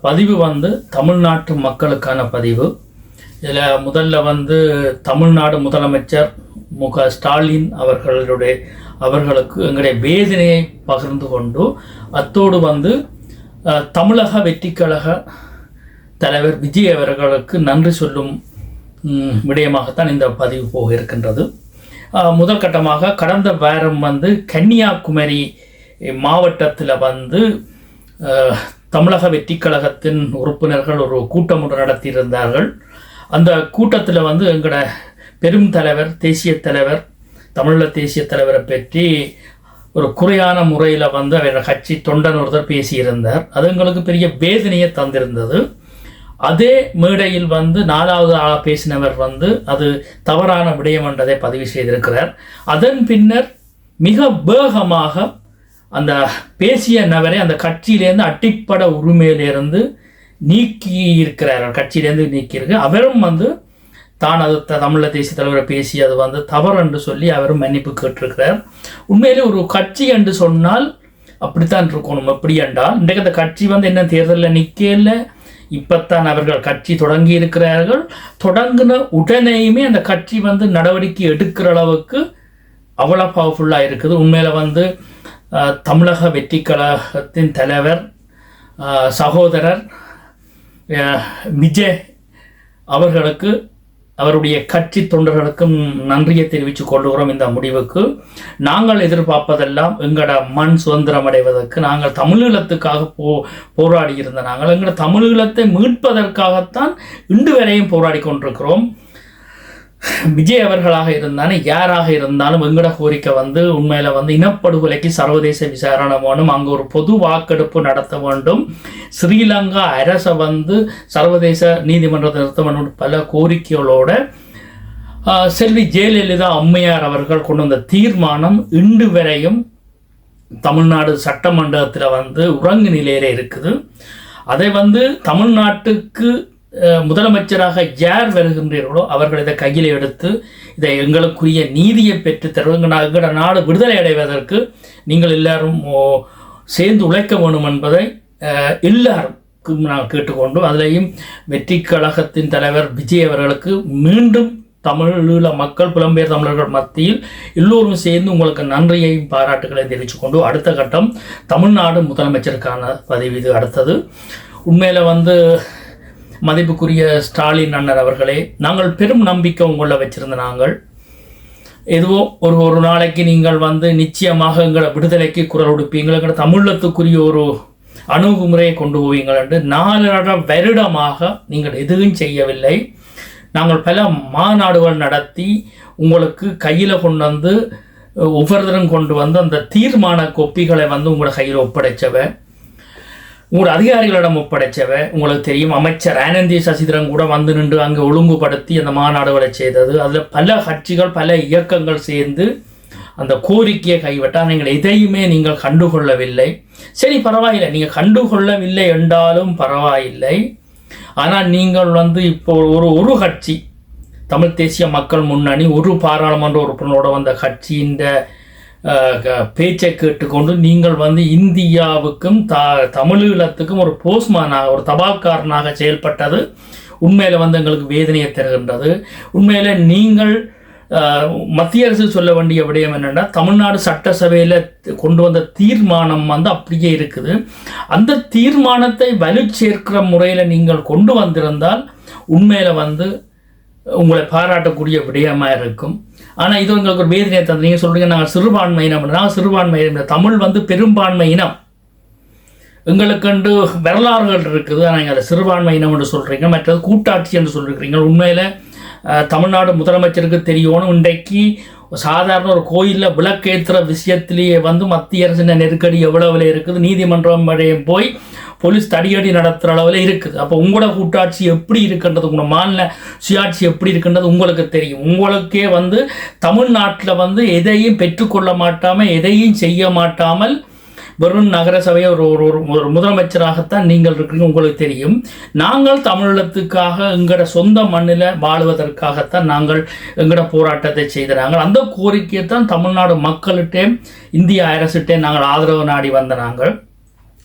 பதிவு வந்து தமிழ்நாட்டு மக்களுக்கான பதிவு. இதில் முதல்ல வந்து தமிழ்நாடு முதலமைச்சர் மு க ஸ்டாலின் அவர்களுடைய அவர்களுக்கு எங்களுடைய வேதனையை பகிர்ந்து கொண்டு அத்தோடு வந்து தமிழக வெற்றிக்கழக தலைவர் விஜய் அவர்களுக்கு நன்றி சொல்லும் விடயமாகத்தான் இந்த பதிவு போக இருக்கின்றது முதற்கட்டமாக முதல் கட்டமாக கடந்த வாரம் வந்து கன்னியாகுமரி மாவட்டத்தில் வந்து தமிழக வெற்றிக்கழகத்தின் உறுப்பினர்கள் ஒரு கூட்டம் ஒன்று நடத்தியிருந்தார்கள். அந்த கூட்டத்தில் வந்து எங்களோட பெரும் தலைவர் தேசிய தலைவர் தமிழீழ தேசிய தலைவரை பற்றி ஒரு குறையான முறையில் வந்து அவரோட கட்சி தொண்டன் ஒருத்தர் பேசியிருந்தார். அது எங்களுக்கு பெரிய வேதனையை தந்திருந்தது. அதே மேடையில் வந்து நாலாவது ஆளாக பேசினவர் வந்து அது தவறான விடயம் என்றதை பதிவு செய்திருக்கிறார். அதன் பின்னர் மிக வேகமாக அந்த பேசிய நபரை அந்த கட்சியிலேருந்து அட்டிப்பட உரிமையிலேருந்து நீக்கி இருக்கிறார் கட்சியிலேருந்து நீக்கியிருக்கு. அவரும் வந்து தான் அது த- தேசிய தலைவரை பேசி அது வந்து தவறு என்று சொல்லி அவரும் மன்னிப்பு கேட்டிருக்கிறார். உண்மையிலே ஒரு கட்சி என்று சொன்னால் அப்படித்தான் இருக்கணும். எப்படி என்றால் இன்றைக்கு அந்த கட்சி வந்து என்ன தேர்தலில் நிற்கல இப்பத்தான் அவர்கள் கட்சி தொடங்கி இருக்கிறார்கள். தொடங்கின உடனேயுமே அந்த கட்சி வந்து நடவடிக்கை எடுக்கிற அளவுக்கு அவ்வளோ பவர்ஃபுல்லாக இருக்குது. உண்மையில் வந்து தமிழக வெற்றி கழகத்தின் தலைவர் சகோதரர் விஜய் அவர்களுக்கு அவருடைய கட்சி தொண்டர்களுக்கும் நன்றியை தெரிவித்துக் கொள்கிறோம் இந்த முடிவுக்கு. நாங்கள் எதிர்பார்ப்பதெல்லாம் எங்களோட மண் சுதந்திரம் அடைவதற்கு நாங்கள் தமிழீழத்துக்காக போ போராடி இருந்த நாங்கள் எங்களோட தமிழீழத்தை மீட்பதற்காகத்தான் இன்று வரையும் போராடி கொண்டிருக்கிறோம். விஜய் அவர்களாக இருந்தாலும் யாராக இருந்தாலும் வெங்கட கோரிக்கை வந்து உண்மையில் வந்து இனப்படுகொலைக்கு சர்வதேச விசாரணை வேணும். அங்கே ஒரு பொது வாக்கெடுப்பு நடத்த வேண்டும். ஸ்ரீலங்கா அரசை வந்து சர்வதேச நீதிமன்றத்தை நிறுத்த வேண்டும் பல கோரிக்கைகளோட செல்வி ஜெயலலிதா அம்மையார் அவர்கள் கொண்டு வந்த தீர்மானம் இன்று வரையும் தமிழ்நாடு சட்டமன்றத்தில் வந்து உறங்கு நிலையில இருக்குது. அதை வந்து தமிழ்நாட்டுக்கு முதலமைச்சராக யார் வருகின்றீர்களோ அவர்கள் இதை கையில் எடுத்து இதை எங்களுக்குரிய நீதியை பெற்று தருவங்க. எங்களோட நாடு விடுதலை அடைவதற்கு நீங்கள் எல்லாரும் சேர்ந்து உழைக்க வேண்டும் என்பதை அஹ், எல்லாருக்கும் நான் கேட்டுக்கொண்டு அதிலையும் வெற்றி கழகத்தின் தலைவர் விஜய் அவர்களுக்கு மீண்டும் தமிழீழ மக்கள் புலம்பெயர் தமிழர்கள் மத்தியில் எல்லோரும் சேர்ந்து உங்களுக்கு நன்றியையும் பாராட்டுகளையும் தெரிவித்துக்கொண்டு அடுத்த கட்டம் தமிழ்நாடு முதலமைச்சருக்கான பதவி இது அடுத்தது. உண்மையில் வந்து மதிப்புக்குரிய ஸ்டாலின் அண்ணர் அவர்களே நாங்கள் பெரும் நம்பிக்கை உங்களை வச்சிருந்த நாங்கள். எதுவோ ஒரு ஒரு நாளைக்கு நீங்கள் வந்து நிச்சயமாக எங்களை விடுதலைக்கு குரல் கொடுப்பீங்கள் எங்களை தமிழத்துக்குரிய ஒரு அணுகுமுறையை கொண்டு போவீங்கள் என்று நாலரை வருடமாக நீங்கள் எதுவும் செய்யவில்லை. நாங்கள் பல மாநாடுகள் நடத்தி உங்களுக்கு கையில் கொண்டு வந்து ஒவ்வொருத்தரும் கொண்டு வந்து அந்த தீர்மான கொப்பிகளை வந்து உங்களோட கையில் ஒப்படைச்சவன் உங்களோட அதிகாரிகளிடம் ஒப்படைச்சவ உங்களுக்கு தெரியும் அமைச்சர் ஆனந்தி சசிதரன் கூட வந்து நின்று அங்கே ஒழுங்குபடுத்தி அந்த மாநாடுகளை செய்தது. அதில் பல கட்சிகள் பல இயக்கங்கள் சேர்ந்து அந்த கோரிக்கையை கைவிட்டால் நீங்கள் எதையுமே நீங்கள் கண்டுகொள்ளவில்லை. சரி பரவாயில்லை. நீங்கள் கண்டுகொள்ளவில்லை என்றாலும் பரவாயில்லை. ஆனால் நீங்கள் வந்து இப்போ ஒரு ஒரு கட்சி தமிழ் தேசிய மக்கள் முன்னணி ஒரு பாராளுமன்ற உறுப்பினரோட வந்த கட்சியின் பேச்சை கேட்டுக்கொண்டு நீங்கள் வந்து இந்தியாவுக்கும் த தமிழீழத்துக்கும் ஒரு போஸ்மானாக ஒரு தபால்காரனாக செயல்பட்டது. உண்மையில் வந்து எங்களுக்கு வேதனையை தருகின்றது. உண்மையில் நீங்கள் மத்திய அரசு சொல்ல வேண்டிய விடயம் என்னென்னா தமிழ்நாடு சட்டசபையில் கொண்டு வந்த தீர்மானம் வந்து அப்படியே இருக்குது. அந்த தீர்மானத்தை வலு சேர்க்கிற முறையில் நீங்கள் கொண்டு வந்திருந்தால் உண்மையில் வந்து உங்களை பாராட்டக்கூடிய விடயமாக இருக்கும். ஆனால் இது உங்களுக்கு ஒரு வேதனையை தந்து நீங்கள் சொல்கிறீங்க நாங்கள் சிறுபான்மை இனம். நாங்கள் சிறுபான்மை இனம் தமிழ் வந்து பெரும்பான்மை இனம். எங்களுக்கென்று வரலாறுகள் இருக்குது. ஆனால் நீங்கள் சிறுபான்மை இனம் என்று சொல்கிறீங்க மற்றது கூட்டாட்சி என்று சொல்லியிருக்கிறீங்க உண்மையில் தமிழ்நாடு முதலமைச்சருக்கு தெரியணும் இன்றைக்கு சாதாரண ஒரு கோயிலில் விளக்கேற்றுற விஷயத்திலேயே வந்து மத்திய அரசின் நெருக்கடி எவ்வளவுல இருக்குது? நீதிமன்றம் வரையும் போய் போலீஸ் தடியடி நடத்துகிற அளவில் இருக்குது. அப்போ உங்களோட கூட்டாட்சி எப்படி இருக்குன்றது? உங்களோட மாநில சுயாட்சி எப்படி இருக்குன்றது? உங்களுக்கு தெரியும். உங்களுக்கே வந்து தமிழ்நாட்டில் வந்து எதையும் பெற்றுக்கொள்ள மாட்டாமல் எதையும் செய்ய மாட்டாமல் வெறும் நகரசபை ஒரு ஒரு ஒரு ஒரு முதலமைச்சராகத்தான் நீங்கள் இருக்கிறீங்க உங்களுக்கு தெரியும். நாங்கள் தமிழகத்துக்காக எங்களோட சொந்த மண்ணில் வாழ்வதற்காகத்தான் நாங்கள் எங்களோட போராட்டத்தை செய்த நாங்கள் அந்த கோரிக்கையை தான் தமிழ்நாடு மக்கள்கிட்டே இந்திய அரசுகிட்டே நாங்கள் ஆதரவு நாடி வந்த நாங்கள்.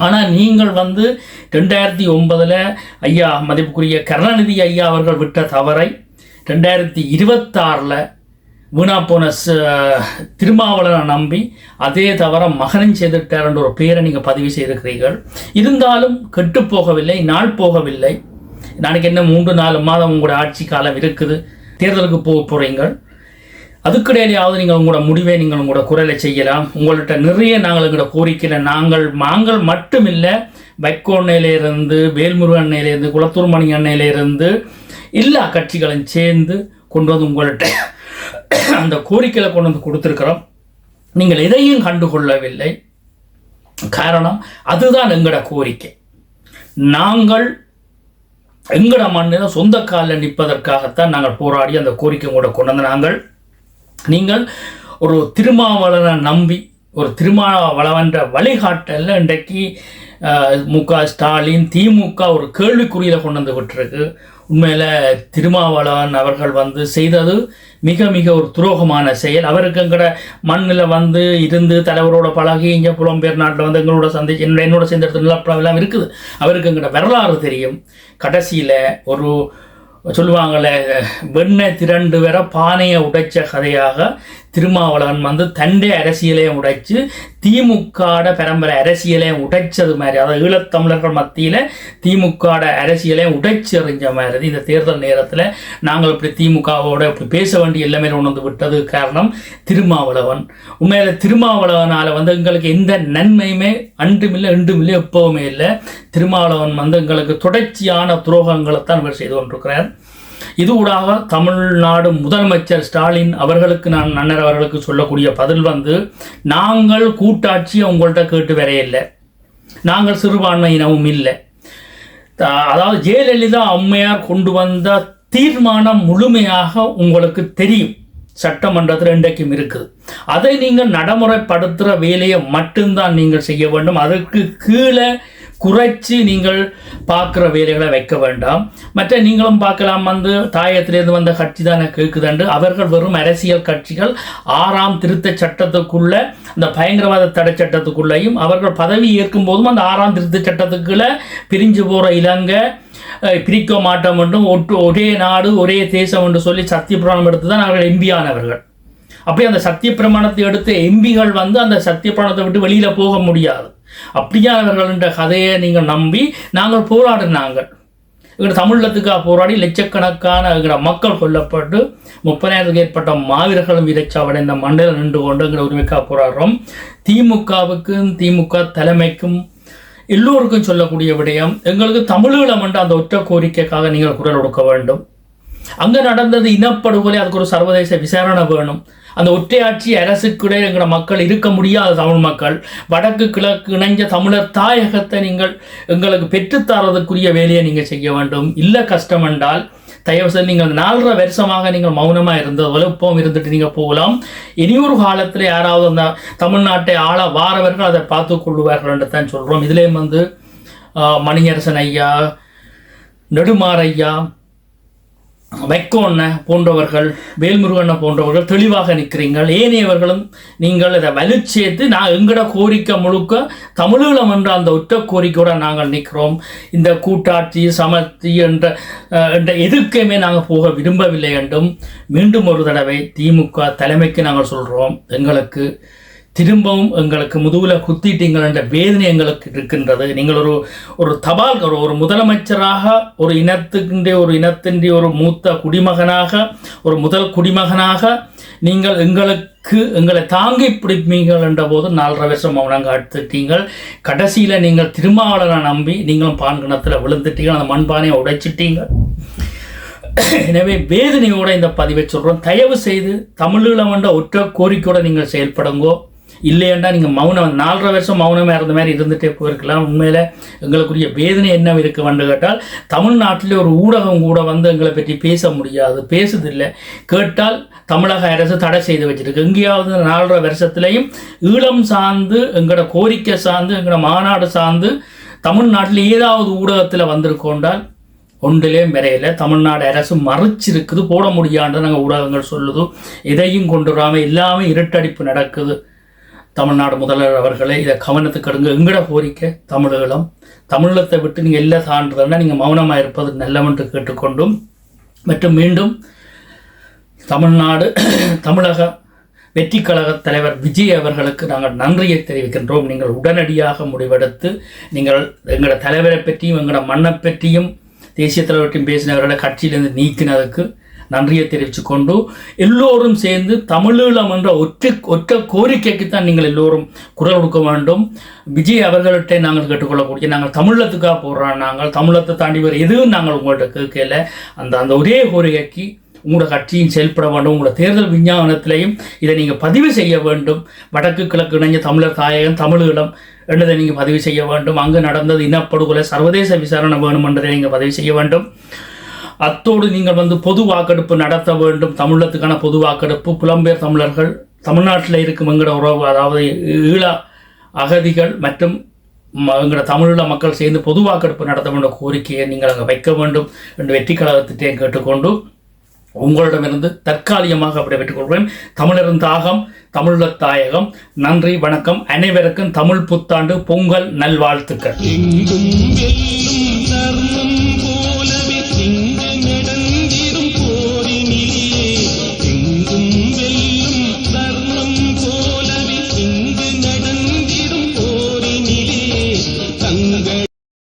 ஆனால் நீங்கள் வந்து ரெண்டாயிரத்தி ஒன்பதில் ஐயா மதிப்புக்குரிய கருணாநிதி ஐயா அவர்கள் விட்ட தவறை ரெண்டாயிரத்தி இருபத்தாறில் வீணா போன ச- நம்பி அதே தவிர மகனும் செய்துட்டார் ஒரு பெயரை நீங்கள் பதிவு செய்திருக்கிறீர்கள். இருந்தாலும் கெட்டு போகவில்லை நாள் போகவில்லை. நாளைக்கு என்ன மூன்று நாலு மாதம் உங்களோட ஆட்சி காலம் இருக்குது. தேர்தலுக்கு போக போகிறீங்கள் அதுக்கிடையிலையாவது நீங்கள் உங்களோட முடிவை நீங்கள் உங்களோட குரலை செய்யலாம். உங்கள்கிட்ட நிறைய நாங்கள் எங்களோட கோரிக்கையில் நாங்கள் நாங்கள் மட்டுமில்லை வேல்முருக அன்னையிலேருந்து குளத்தூர் மணி அன்னையிலேருந்து எல்லா கட்சிகளும் சேர்ந்து கொண்டு வந்து உங்கள்கிட்ட அந்த கோரிக்கையில் கொண்டு வந்து கொடுத்துருக்கிறோம். நீங்கள் எதையும் கண்டுகொள்ளவில்லை. காரணம் அதுதான் எங்களோட கோரிக்கை. நாங்கள் எங்கட மண்ணில் சொந்த காலில் நிற்பதற்காகத்தான் நாங்கள் போராடி அந்த கோரிக்கை கூட கொண்டு வந்து நாங்கள். நீங்கள் ஒரு திருமாவளவனை நம்பி ஒரு திருமாவளவன்ற வழிகாட்டலில் இன்றைக்கு மு க ஸ்டாலின் திமுக ஒரு கேள்விக்குறியில் கொண்டு வந்து விட்டுருக்கு. உண்மையில் திருமாவளவன் அவர்கள் வந்து செய்தது மிக மிக ஒரு துரோகமான செயல். அவருக்கு எங்கட மண்ணில் வந்து இருந்து தலைவரோட பழகி இங்கே புலம்பெயர் நாட்டில் வந்து எங்களோட சந்தி என்னோட என்னோட சேர்ந்த இடத்துல எல்லாம் இருக்குது. அவருக்கு எங்கட வரலாறு தெரியும். கடைசியில் ஒரு சொல்லுவாங்களே வெண்ணெய் திரண்டு வர பானையை உடைச்ச கதையாக திருமாவளவன் வந்து தண்டை அரசியலையும் உடைச்சு திமுகட பரம்பரை அரசியலையும் உடைச்சது மாதிரி. அதாவது ஈழத்தமிழர்கள் மத்தியில் திமுகட அரசியலையும் உடைச்சு எறிஞ்ச மாதிரி இந்த தேர்தல் நேரத்தில் நாங்கள் இப்படி திமுகவோட இப்படி பேச வேண்டிய எல்லாமே கொண்டு வந்து விட்டது காரணம் திருமாவளவன். உண்மையில் திருமாவளவனால் வந்து எங்களுக்கு எந்த நன்மையுமே அன்றுமில்லை இன்றுமில்லை எப்போவுமே இல்லை. திருமாவளவன் வந்து எங்களுக்கு தொடர்ச்சியான துரோகங்களைத்தான் இவர் செய்து கொண்டிருக்கிறார். இது ஊடாக தமிழ்நாடு முதலமைச்சர் ஸ்டாலின் அவர்களுக்கு நான் நன்னர் அவர்களுக்கு சொல்லக்கூடிய பதில் வந்து நாங்கள் கூட்டாட்சியை உங்கள்கிட்ட கேட்டு வரையில்லை. நாங்கள் சிறுபான்மையினவும் இல்லை. அதாவது ஜெயலலிதா அம்மையார் கொண்டு வந்த தீர்மானம் முழுமையாக உங்களுக்கு தெரியும். சட்டமன்றத்தில் இன்றைக்கும் இருக்குது. அதை நீங்கள் நடைமுறைப்படுத்துகிற வேலையை மட்டும்தான் நீங்கள் செய்ய வேண்டும். அதற்கு கீழே குறைச்சி நீங்கள் பார்க்குற வேலைகளை வைக்க வேண்டாம். மற்ற நீங்களும் பார்க்கலாம் வந்து தாயத்திலேருந்து வந்த கட்சி தானே கேட்குதாண்டு அவர்கள் வெறும் அரசியல் கட்சிகள் ஆறாம் திருத்த சட்டத்துக்குள்ள அந்த பயங்கரவாத தடை சட்டத்துக்குள்ளேயும் அவர்கள் பதவி ஏற்கும் போதும் அந்த ஆறாம் திருத்த சட்டத்துக்குள்ளே பிரிஞ்சு போகிற இலங்கை பிரிக்க மாட்டோம் என்றும் ஒட்டு ஒரே நாடு ஒரே தேசம் என்று சொல்லி சத்தியபிரமாணம் எடுத்து தான் அவர்கள் எம்பி ஆனவர்கள். அப்படி அந்த சத்திய பிரமாணத்தை எடுத்த எம்பிகள் வந்து அந்த சத்திய பிரமாணத்தை விட்டு வெளியில் போக முடியாது. அப்படியானவர்கள் என்ற கதையை நீங்கள் நம்பி நாங்கள் போராடினாங்க எங்கள் தமிழத்துக்காக போராடி லட்சக்கணக்கான எங்களோட மக்கள் கொல்லப்பட்டு முப்பதாயிரத்துக்கு ஏற்பட்ட மாவீரர்களும் இறைச்சாவடைந்த மண்டலம் நின்று கொண்டு எங்களை உரிமைக்காக போராடுறோம். திமுகவுக்கும் திமுக தலைமைக்கும் எல்லோருக்கும் சொல்லக்கூடிய விடயம் எங்களுக்கு தமிழீழம் என்ற அந்த ஒற்ற கோரிக்கைக்காக நீங்கள் குரல் கொடுக்க வேண்டும். அங்கே நடந்தது இனப்படுகொலை அதுக்கு ஒரு சர்வதேச விசாரணை வேணும். அந்த ஒற்றையாட்சி அரசுக்குடைய எங்களோட மக்கள் இருக்க முடியாத தமிழ் மக்கள். வடக்கு கிழக்கு இணைஞ்ச தமிழர் தாயகத்தை நீங்கள் எங்களுக்கு பெற்றுத்தரதுக்குரிய வேலையை நீங்கள் செய்ய வேண்டும். இல்லை கஷ்டம் என்றால் தயவு செய்து நீங்கள் நாலரை வருஷமாக நீங்கள் மௌனமாக இருந்தது போல இருந்துட்டு நீங்கள் போகலாம். இனியொரு காலத்தில் யாராவது அந்த தமிழ்நாட்டை ஆள வாரவர்கள் அதை பார்த்து கொள்ளுவார்கள் என்று தான் சொல்கிறோம் இதுலேயும் வந்து மணியரசன் ஐயா நெடுமாறையா வைக்கோண்ண போன்றவர்கள் வேல்முருகண்ண போன்றவர்கள் தெளிவாக நிற்கிறீங்கள் ஏனையவர்களும் நீங்கள் இதை வலுச்சேர்த்து நான் எங்கட கோரிக்கை முழுக்க தமிழீழம் என்ற அந்த ஒற்ற கோரிக்கையோடு நாங்கள் நிற்கிறோம். இந்த கூட்டாட்சி சமர்த்தி என்ற என்ற எதுக்குமே நாங்கள் போக விரும்பவில்லை என்றும் மீண்டும் ஒரு தடவை திமுக தலைமைக்கு நாங்கள் சொல்கிறோம் எங்களுக்கு திரும்பவும் எங்களுக்கு முதுகில் குத்திட்டீங்கள் என்ற வேதனை எங்களுக்கு இருக்கின்றது. நீங்கள் ஒரு ஒரு தபால் ஒரு ஒரு முதலமைச்சராக ஒரு இனத்துக்கின்ற ஒரு இனத்தின்றி ஒரு மூத்த குடிமகனாக ஒரு முதல் குடிமகனாக நீங்கள் எங்களுக்கு எங்களை தாங்கி பிடிப்பீங்கள் என்ற போது நாலரை வருஷம் மௌனங்க அடுத்துட்டீங்கள் கடைசியில் நீங்கள் திருமாவளவனை நம்பி நீங்களும் பான்கிணத்தில் விழுந்துட்டீங்க அந்த மண்பானையை உடைச்சிட்டீங்க. எனவே வேதனையோட இந்த பதிவை சொல்கிறோம் தயவு செய்து தமிழீழம் என்ற ஒற்றை கோரிக்கையோட நீங்கள் செயல்படுங்கோ. இல்லையண்டா நீங்கள் மௌனம் நாலரை வருஷம் மௌனமாக இருந்த மாதிரி இருந்துகிட்டே போயிருக்கலாம். உண்மையில் எங்களுக்குரிய வேதனை என்ன இருக்கு வந்து கேட்டால் தமிழ்நாட்டில் ஒரு ஊடகம் கூட வந்து எங்களை பற்றி பேச முடியாது பேசுதில்லை. கேட்டால் தமிழக அரசு தடை செய்து வச்சுருக்கு. எங்கேயாவது நாலரை வருஷத்துலையும் ஈழம் சார்ந்து எங்களோட கோரிக்கை சார்ந்து எங்களோட மாநாடு சார்ந்து தமிழ்நாட்டில் ஏதாவது ஊடகத்தில் வந்திருக்கோண்டால் ஒன்றிலே மிரையில தமிழ்நாடு அரசு மறைச்சிருக்குது போட முடியாண்டு நாங்கள் ஊடகங்கள் சொல்லுது. எதையும் கொண்டு வராமல் எல்லாமே இருட்டடிப்பு நடக்குது. தமிழ்நாடு முதல்வர் அவர்களே இதை கவனத்துக்கு எடுங்க. எங்கட கோரிக்கை? தமிழீழம். தமிழத்தை விட்டு நீங்கள் எல்லாம் சான்றதுன்னா நீங்கள் மௌனமாக இருப்பது நல்லவென்று கேட்டுக்கொண்டும் மற்றும் மீண்டும் தமிழ்நாடு தமிழக வெற்றி கழக தலைவர் விஜய் அவர்களுக்கு நாங்கள் நன்றியை தெரிவிக்கின்றோம். நீங்கள் உடனடியாக முடிவெடுத்து நீங்கள் எங்களோட தலைவரை பற்றியும் எங்களோட மண்ணை பற்றியும் தேசிய தலைவர் பேசினவர்களை கட்சியிலிருந்து நீக்கினதுக்கு நன்றியை தெரிவித்து கொண்டு எல்லோரும் சேர்ந்து தமிழீழம் என்ற ஒற்றை ஒற்றை கோரிக்கைக்கு தான் நீங்கள் எல்லோரும் குரல் கொடுக்க வேண்டும். விஜய் அவர்கள்ட்ட நாங்கள் கேட்டுக்கொள்ளக்கூடிய நாங்கள் தமிழத்துக்காக போடுறோம் நாங்கள் தமிழத்தை தாண்டி வேறு எதுவும் நாங்கள் உங்கள்கிட்ட கேட்கல. அந்த அந்த ஒரே கோரிக்கைக்கு உங்களோட கட்சியும் செயல்பட வேண்டும் உங்களோட தேர்தல் விஞ்ஞாபனத்திலையும் இதை நீங்கள் பதிவு செய்ய வேண்டும். வடக்கு கிழக்கு இணைஞ்ச தமிழர் தாயகம் தமிழீழம் என்றதை நீங்கள் பதிவு செய்ய வேண்டும். அங்கு நடந்தது இனப்படுகொலை சர்வதேச விசாரணை வேணும் என்றதை நீங்கள் பதிவு செய்ய வேண்டும். அத்தோடு நீங்கள் வந்து பொது வாக்கெடுப்பு நடத்த வேண்டும். தமிழத்துக்கான பொது வாக்கெடுப்பு. புலம்பெயர் தமிழர்கள் தமிழ்நாட்டில் இருக்கும் எங்கட உறவு அதாவது ஈழ அகதிகள் மற்றும் எங்களோட தமிழீழ மக்கள் சேர்ந்து பொது வாக்கெடுப்பு நடத்த வேண்டும் கோரிக்கையை நீங்கள் அங்கே வைக்க வேண்டும் என்று வெற்றி கழகத்திட்டே கேட்டுக்கொண்டு உங்களிடமிருந்து தற்காலிகமாக அப்படி பெற்றுக்கொள்கிறேன் தமிழரின் தாகம் தமிழர் தாயகம். நன்றி வணக்கம். அனைவருக்கும் தமிழ் புத்தாண்டு பொங்கல் நல்வாழ்த்துக்கள்.